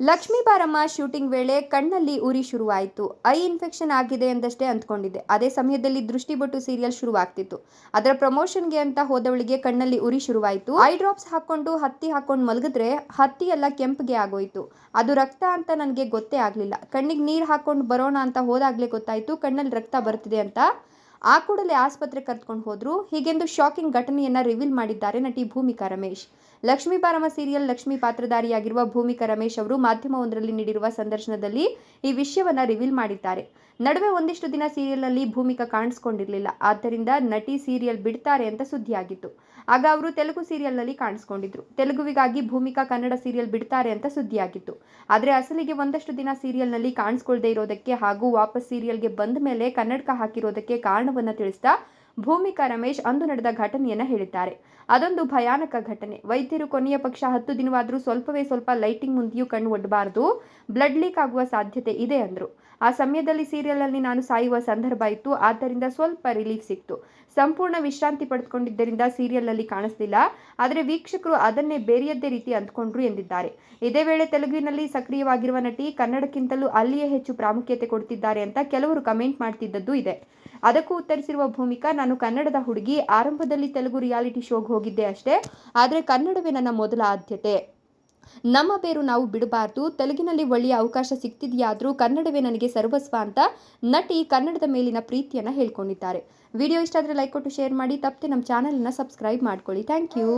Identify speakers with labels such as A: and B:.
A: ಲಕ್ಷ್ಮೀ ಬಾರಮ್ಮ ಶೂಟಿಂಗ್ ವೇಳೆ ಕಣ್ಣಲ್ಲಿ ಉರಿ ಶುರುವಾಯಿತು. ಐ ಇನ್ಫೆಕ್ಷನ್ ಆಗಿದೆ ಎಂದಷ್ಟೇ ಅಂದ್ಕೊಂಡಿದ್ದೆ. ಅದೇ ಸಮಯದಲ್ಲಿ ದೃಷ್ಟಿಬೊಟ್ಟು ಸೀರಿಯಲ್ ಶುರುವಾಗ್ತಿತ್ತು. ಅದರ ಪ್ರಮೋಷನ್ಗೆ ಅಂತ ಹೋದವಳಿಗೆ ಕಣ್ಣಲ್ಲಿ ಉರಿ ಶುರುವಾಯಿತು. ಐ ಡ್ರಾಪ್ಸ್ ಹಾಕೊಂಡು ಹತ್ತಿ ಹಾಕೊಂಡು ಮಲಗಿದ್ರೆ ಹತ್ತಿ ಎಲ್ಲ ಕೆಂಪಗೆ ಆಗೋಯ್ತು. ಅದು ರಕ್ತ ಅಂತ ನನಗೆ ಗೊತ್ತೇ ಆಗಲಿಲ್ಲ. ಕಣ್ಣಿಗೆ ನೀರು ಹಾಕೊಂಡು ಬರೋಣ ಅಂತ ಹೋದಾಗಲೇ ಗೊತ್ತಾಯಿತು. ಕಣ್ಣಲ್ಲಿ ರಕ್ತ ಬರ್ತಿದೆ ಅಂತ ಆ ಕೂಡಲೇ ಆಸ್ಪತ್ರೆ ಕರೆದುಕೊಂಡು ಹೋದ್ರು. ಹೀಗೆಂದು ಶಾಕಿಂಗ್ ಘಟನೆಯನ್ನ ರಿವೀಲ್ ಮಾಡಿದ್ದಾರೆ ನಟಿ ಭೂಮಿಕಾ ರಮೇಶ್. ಲಕ್ಷ್ಮಿ ಬಾರಮ್ಮ ಸೀರಿಯಲ್ ಲಕ್ಷ್ಮಿ ಪಾತ್ರಧಾರಿಯಾಗಿರುವ ಭೂಮಿಕಾ ರಮೇಶ್ ಅವರು ಮಾಧ್ಯಮವೊಂದರಲ್ಲಿ ನೀಡಿರುವ ಸಂದರ್ಶನದಲ್ಲಿ ಈ ವಿಷಯವನ್ನ ರಿವೀಲ್ ಮಾಡಿದ್ದಾರೆ. ನಡುವೆ ಒಂದಿಷ್ಟು ದಿನ ಸೀರಿಯಲ್ನಲ್ಲಿ ಭೂಮಿಕಾ ಕಾಣಿಸ್ಕೊಂಡಿರಲಿಲ್ಲ. ಆದ್ದರಿಂದ ನಟಿ ಸೀರಿಯಲ್ ಬಿಡ್ತಾರೆ ಅಂತ ಸುದ್ದಿಯಾಗಿತ್ತು. ಆಗ ಅವರು ತೆಲುಗು ಸೀರಿಯಲ್ನಲ್ಲಿ ಕಾಣಿಸ್ಕೊಂಡಿದ್ರು. ತೆಲುಗುವಿಗಾಗಿ ಭೂಮಿಕಾ ಕನ್ನಡ ಸೀರಿಯಲ್ ಬಿಡ್ತಾರೆ ಅಂತ ಸುದ್ದಿಯಾಗಿತ್ತು. ಆದರೆ ಅಸಲಿಗೆ ಒಂದಷ್ಟು ದಿನ ಸೀರಿಯಲ್ನಲ್ಲಿ ಕಾಣಿಸ್ಕೊಳ್ದೇ ಇರೋದಕ್ಕೆ ಹಾಗೂ ವಾಪಸ್ ಸೀರಿಯಲ್ಗೆ ಬಂದ ಮೇಲೆ ಕನ್ನಡಕ ಹಾಕಿರೋದಕ್ಕೆ ಕಾರಣವನ್ನ ತಿಳಿಸ್ತಾ ಭೂಮಿಕಾ ರಮೇಶ್ ಅಂದು ನಡೆದ ಘಟನೆಯನ್ನ ಹೇಳಿದ್ದಾರೆ. ಅದೊಂದು ಭಯಾನಕ ಘಟನೆ. ವೈದ್ಯರು ಕೊನೆಯ ಪಕ್ಷ ಹತ್ತು ದಿನವಾದರೂ ಸ್ವಲ್ಪವೇ ಸ್ವಲ್ಪ ಲೈಟಿಂಗ್ ಮುಂದೆಯೂ ಕಣ್ಣು ಒಡ್ಡಬಾರದು ಬ್ಲಡ್ ಲೀಕ್ ಆಗುವ ಸಾಧ್ಯತೆ ಇದೆ ಅಂದರು. ಆ ಸಮಯದಲ್ಲಿ ಸೀರಿಯಲ್ನಲ್ಲಿ ನಾನು ಸಾಯುವ ಸಂದರ್ಭ ಇತ್ತು. ಆದ್ದರಿಂದ ಸ್ವಲ್ಪ ರಿಲೀಫ್ ಸಿಕ್ತು. ಸಂಪೂರ್ಣ ವಿಶ್ರಾಂತಿ ಪಡೆದುಕೊಂಡಿದ್ದರಿಂದ ಸೀರಿಯಲ್ನಲ್ಲಿ ಕಾಣಿಸ್ತಿಲ್ಲ ಆದರೆ ವೀಕ್ಷಕರು ಅದನ್ನೇ ಬೇರೆಯದ್ದೇ ರೀತಿ ಅಂದ್ಕೊಂಡ್ರು ಎಂದಿದ್ದಾರೆ. ಇದೇ ವೇಳೆ ತೆಲುಗಿನಲ್ಲಿ ಸಕ್ರಿಯವಾಗಿರುವ ನಟಿ ಕನ್ನಡಕ್ಕಿಂತಲೂ ಅಲ್ಲಿಯೇ ಹೆಚ್ಚು ಪ್ರಾಮುಖ್ಯತೆ ಕೊಡ್ತಿದ್ದಾರೆ ಅಂತ ಕೆಲವರು ಕಮೆಂಟ್ ಮಾಡ್ತಿದ್ದದ್ದು ಇದೆ. ಅದಕ್ಕೂ ಉತ್ತರಿಸಿರುವ ಭೂಮಿಕಾ ನಾನು ಕನ್ನಡದ ಹುಡುಗಿ, ಆರಂಭದಲ್ಲಿ ತೆಲುಗು ರಿಯಾಲಿಟಿ ಶೋಗೆ ಹೋಗಿದ್ದೆ ಅಷ್ಟೇ. ಆದರೆ ಕನ್ನಡವೇ ನನ್ನ ಮೊದಲ ಆದ್ಯತೆ. ನಮ್ಮ ಬೇರು ನಾವು ಬಿಡಬಾರ್ದು. ತೆಲುಗಿನಲ್ಲಿ ಒಳ್ಳೆಯ ಅವಕಾಶ ಸಿಗ್ತಿದೆಯಾದರೂ ಕನ್ನಡವೇ ನನಗೆ ಸರ್ವಸ್ವ ಅಂತ ನಟಿ ಕನ್ನಡದ ಮೇಲಿನ ಪ್ರೀತಿಯನ್ನು ಹೇಳ್ಕೊಂಡಿದ್ದಾರೆ. ವಿಡಿಯೋ ಇಷ್ಟ ಆದರೆ ಲೈಕ್ ಕೊಟ್ಟು ಶೇರ್ ಮಾಡಿ. ತಪ್ಪದೆ ನಮ್ಮ ಚಾನಲನ್ನು ಸಬ್ಸ್ಕ್ರೈಬ್ ಮಾಡ್ಕೊಳ್ಳಿ. Thank you.